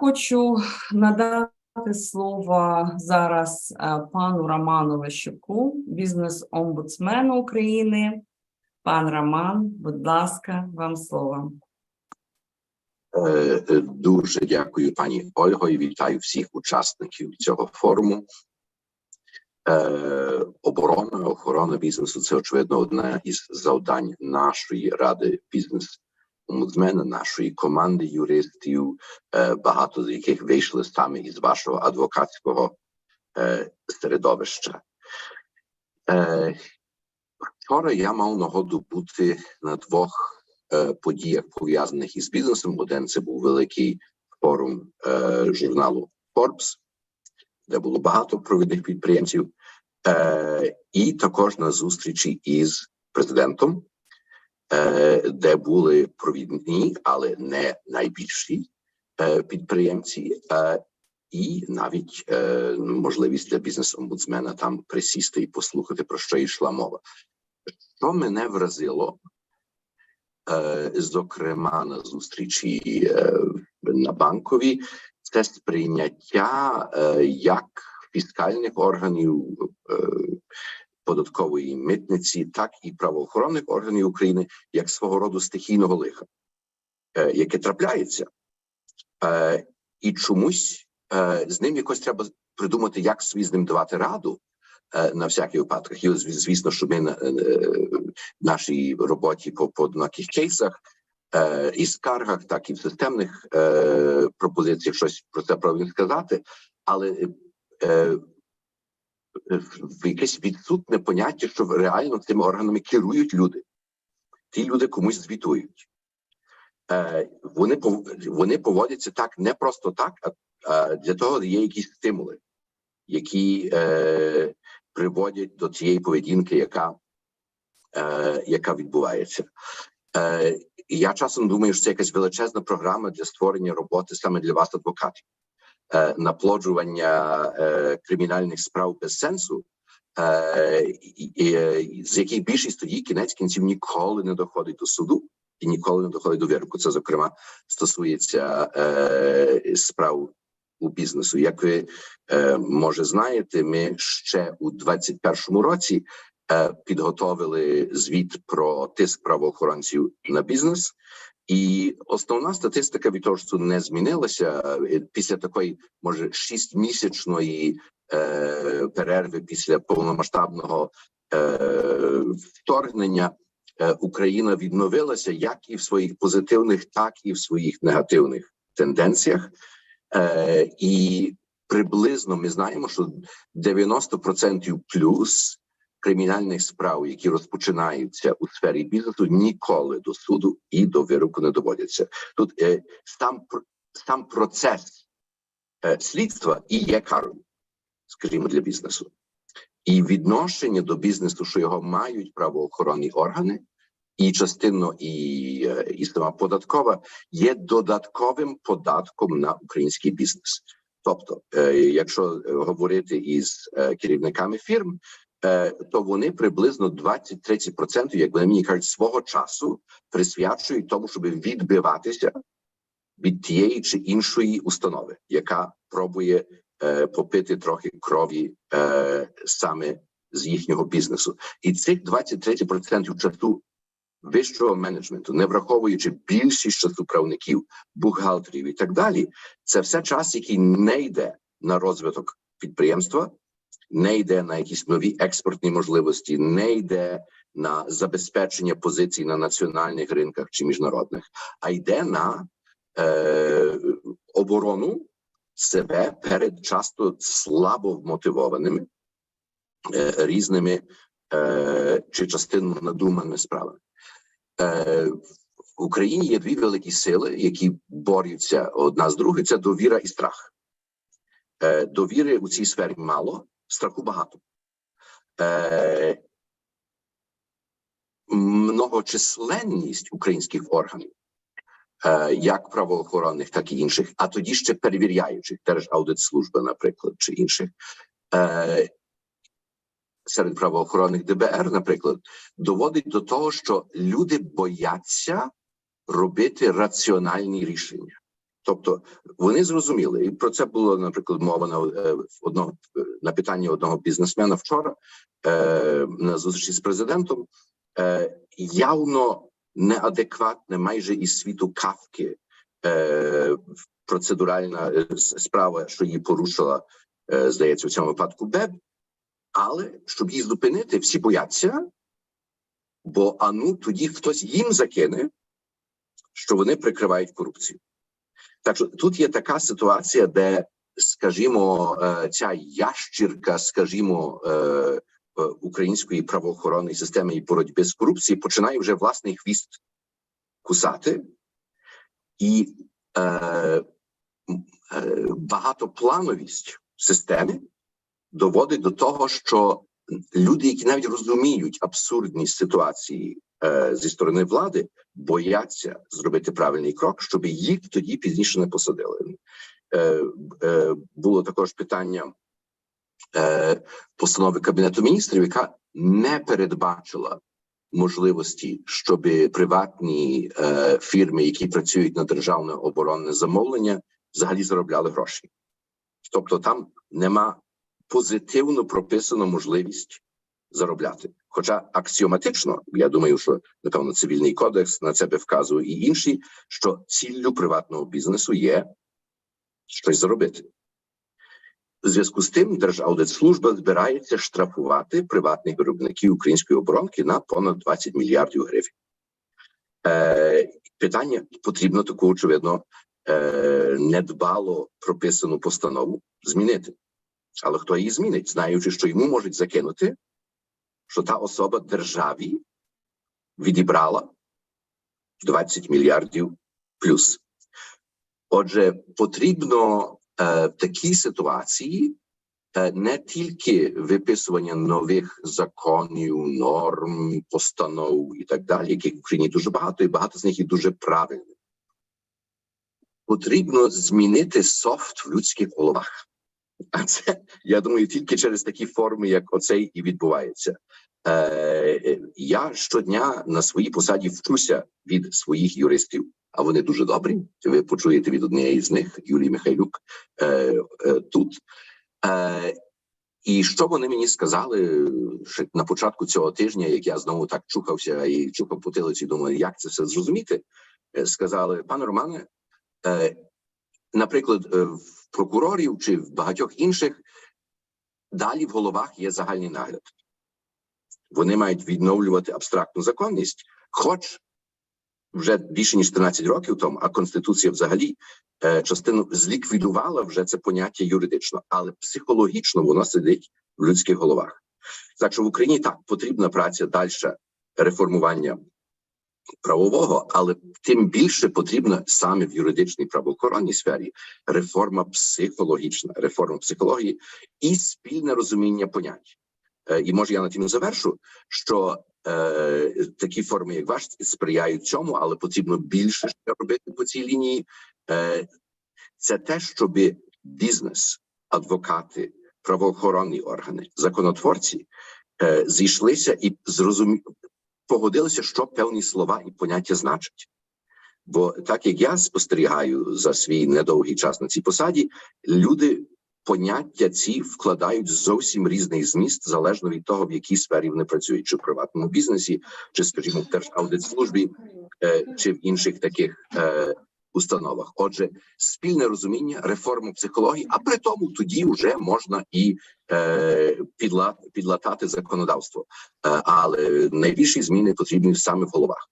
хочу надати слово зараз е, пану Роману Лещуку, бізнес-омбудсмену України. Пан Роман, будь ласка, вам слово. Е, е, Дуже дякую, пані Ольго, і вітаю всіх учасників цього форуму. Оборона, охорона бізнесу це очевидно одне із завдань нашої ради бізнес омбудсмена, нашої команди юристів, е, багато з яких вийшли саме із вашого адвокатського е, середовища. Е, Вчора я мав нагоду бути на двох подіях пов'язаних із бізнесом. Один це був великий форум журналу Forbes, де було багато провідних підприємців, і також на зустрічі із президентом, де були провідні, але не найбільші е, підприємці. Е, і навіть е, можливість для бізнес-омбудсмена там присісти і послухати, про що йшла мова. Що мене вразило, е, зокрема на зустрічі е, на банковій, це сприйняття е, як фіскальних органів е, податкової митниці, так і правоохоронних органів України як свого роду стихійного лиха, е, яке трапляється, е, і чомусь е, з ним якось треба придумати, як собі з ним давати раду на всяких випадках. І звісно, що ми на нашій роботі по поодиноких кейсах е, і скаргах, так і в системних е, пропозиціях щось про це повинен сказати, але е, в якесь відсутне поняття, що реально цими органами керують люди. Ті люди комусь звітують. Е, вони вони поводяться так не просто так, а, для того є якісь стимули, які е, приводять до цієї поведінки, яка, е, яка відбувається. Е, я часом думаю, що це якась величезна програма для створення роботи саме для вас, адвокатів, е, наплоджування е, кримінальних справ без сенсу, е, з яких більшість тоді кінець кінців ніколи не доходить до суду і ніколи не доходить до вироку. Це зокрема стосується е, справ у бізнесу. Як ви е, може знаєте, ми ще у 21-му році е, підготовили звіт про тиск правоохоронців на бізнес. І основна статистика від того, що не змінилася е, після такої, може, шістмісячної е, перерви після повномасштабного е, вторгнення. е, Україна відновилася як і в своїх позитивних, так і в своїх негативних тенденціях. Е, і приблизно ми знаємо, що 90% плюс кримінальних справ, які розпочинаються у сфері бізнесу, ніколи до суду і до вироку не доводяться. Тут е, сам сам процес е, слідства і є карою, скажімо, для бізнесу, і відношення до бізнесу, що його мають правоохоронні органи. І частинно і, е, і сама податкова є додатковим податком на український бізнес. Тобто, е, якщо е, говорити із керівниками фірм, то вони приблизно 20-30%, як вони мені кажуть, свого часу присвячують тому, щоб відбиватися від тієї чи іншої установи, яка пробує е, попити трохи крові е, саме з їхнього бізнесу, і цих 20-30% часу вищого менеджменту, не враховуючи більшість часу правників, бухгалтерів і так далі, це все час, який не йде на розвиток підприємства, не йде на якісь нові експортні можливості, не йде на забезпечення позицій на національних ринках чи міжнародних, а йде на е, оборону себе перед часто слабо вмотивованими е, різними е, чи частинно надуманими справами. Е, в Україні є дві великі сили, які борються одна з другою. Це довіра і страх. Е, довіри у цій сфері мало, страху багато. Е, многочисленність українських органів, е, як правоохоронних, так і інших, а тоді ще перевіряючих, Держаудитслужба, наприклад, чи інших. Е, серед правоохоронних ДБР, наприклад, доводить до того, що люди бояться робити раціональні рішення. Тобто вони зрозуміли, і про це було, наприклад, мова на е, одного на питання одного бізнесмена вчора е, на зустрічі з президентом. Е, явно неадекватне майже із світу кавки е, процедуральна е, справа, що її порушила, е, здається, в цьому випадку БЕБ. Але щоб її зупинити, всі бояться, бо а ну тоді хтось їм закине, що вони прикривають корупцію. Так що тут є така ситуація, де, скажімо, е, ця ящірка, скажімо, е, е, української правоохоронної системи і боротьби з корупцією починає вже власний хвіст кусати, і е, е, багатоплановість системи доводить до того, що люди, які навіть розуміють абсурдність ситуації зі сторони влади, бояться зробити правильний крок, щоб їх тоді пізніше не посадили. Е, е, було також питання е, постанови кабінету міністрів, яка не передбачила можливості, щоб приватні е, фірми, які працюють на державне оборонне замовлення, взагалі заробляли гроші. Тобто там нема позитивно прописано можливість заробляти. Хоча аксіоматично, я думаю, що напевно цивільний кодекс на це би вказує і інші, що ціллю приватного бізнесу є щось заробити. У зв'язку з тим Держаудитслужба збирається штрафувати приватних виробників української оборонки на понад 20 мільярдів гривень. Е, питання потрібно таку, очевидно, е, недбало прописану постанову змінити. Але хто її змінить, знаючи, що йому можуть закинути, що та особа державі відібрала 20 мільярдів плюс. Отже, потрібно е, в такій ситуації е, не тільки виписування нових законів, норм, постанов і так далі, яких в Україні дуже багато, і багато з них і дуже правильних. Потрібно змінити софт в людських головах. А це, я думаю, тільки через такі форми, як оцей, і відбувається. Е, е, я щодня на своїй посаді вчуся від своїх юристів, а вони дуже добрі. Ви почуєте від однієї з них, Юлії Михайлюк, е, е, тут. Е, і що вони мені сказали на початку цього тижня, як я знову так чухався і чухав потилиці, думаю, як це все зрозуміти? Е, Сказали, пане Романе, е, наприклад, е, в прокурорів чи в багатьох інших далі в головах є загальний нагляд. Вони мають відновлювати абстрактну законність, хоч вже більше ніж 13 років тому, а конституція взагалі е, частину зліквідувала вже це поняття юридично, але психологічно воно сидить в людських головах. Так що в Україні так потрібна праця далі реформування правового, але тим більше потрібна саме в юридичній правоохоронній сфері реформа психологічна, реформа психології і спільне розуміння понять. Е, І може я на тім завершу, що е, такі форми, як ваш, сприяють цьому, але потрібно більше ще робити по цій лінії. Е, це те, щоб бізнес, адвокати, правоохоронні органи, законотворці е, зійшлися і зрозумі... погодилися, що певні слова і поняття значать. Бо так як я спостерігаю за свій недовгий час на цій посаді, люди поняття ці вкладають зовсім різний зміст залежно від того, в якій сфері вони працюють, чи в приватному бізнесі, чи, скажімо, в держаудитслужбі, е, чи в інших таких е, установах. Отже, спільне розуміння, реформу психології, а при тому тоді вже можна і е, підла, підлатати законодавство. Е, але найбільші зміни потрібні саме в головах.